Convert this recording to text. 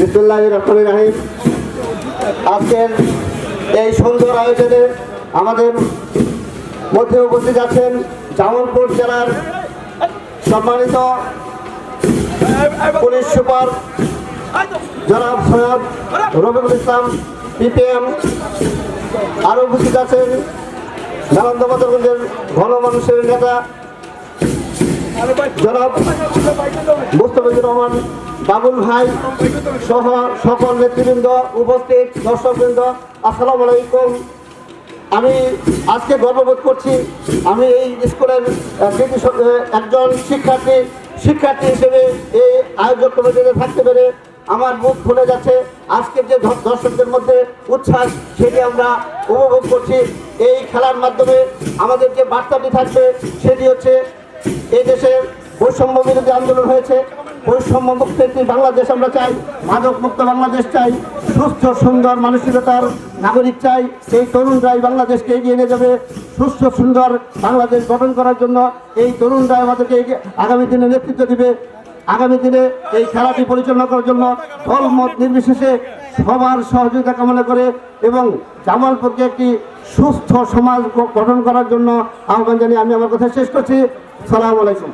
বিসমুল্লাহ রহমান রাহিম। আজকের এই সুন্দর আয়োজনে আমাদের মধ্যে উপস্থিত আছেন জামালপুর জেলার সম্মানিত পুলিশ সুপার জনাব সৈয়দ রবিউল ইসলাম, পিপিএম। আরও উপস্থিত আছেন নালন্দা বদরগঞ্জের ঘন মানুষের নেতা জনাব মুস্তফিজুর রহমান। বাবুল ভাই সহ সকল নেতৃবৃন্দ, উপস্থিত দর্শকবৃন্দ, আসসালামু আলাইকুম। আমি আজকে গর্ববোধ করছি, আমি এই স্কুলের একজন শিক্ষার্থী শিক্ষার্থী হিসেবে এই আয়োজক কমিটিতে থাকতে পেরে আমার মুখ ভুলে যাচ্ছে। আজকের যে দর্শকদের মধ্যে উচ্ছ্বাস, সেটি আমরা উপভোগ করছি। এই খেলার মাধ্যমে আমাদের যে বার্তাটি থাকবে, সেটি হচ্ছে এই দেশের বৈষম্য বিরোধী আন্দোলন হয়েছে। বৈষম্য মুক্ত একটি বাংলাদেশ আমরা চাই মাদক মুক্ত বাংলাদেশ চাই, সুস্থ, সুন্দর মানসিকতার নাগরিক চাই। এই তরুণরাই বাংলাদেশকে এগিয়ে নিয়ে যাবে। সুস্থ, সুন্দর বাংলাদেশ গঠন করার জন্য এই তরুণরাই আমাদেরকে আগামী দিনে নেতৃত্ব দিবে। আগামী দিনে এই খেলাটি পরিচালনা করার জন্য দল মত নির্বিশেষে সবার সহযোগিতা কামনা করে এবং জামালপুরকে একটি সুস্থ সমাজ গঠন করার জন্য আহ্বান জানিয়ে আমি আমার কথা শেষ করছি। সালাম আলাইকুম।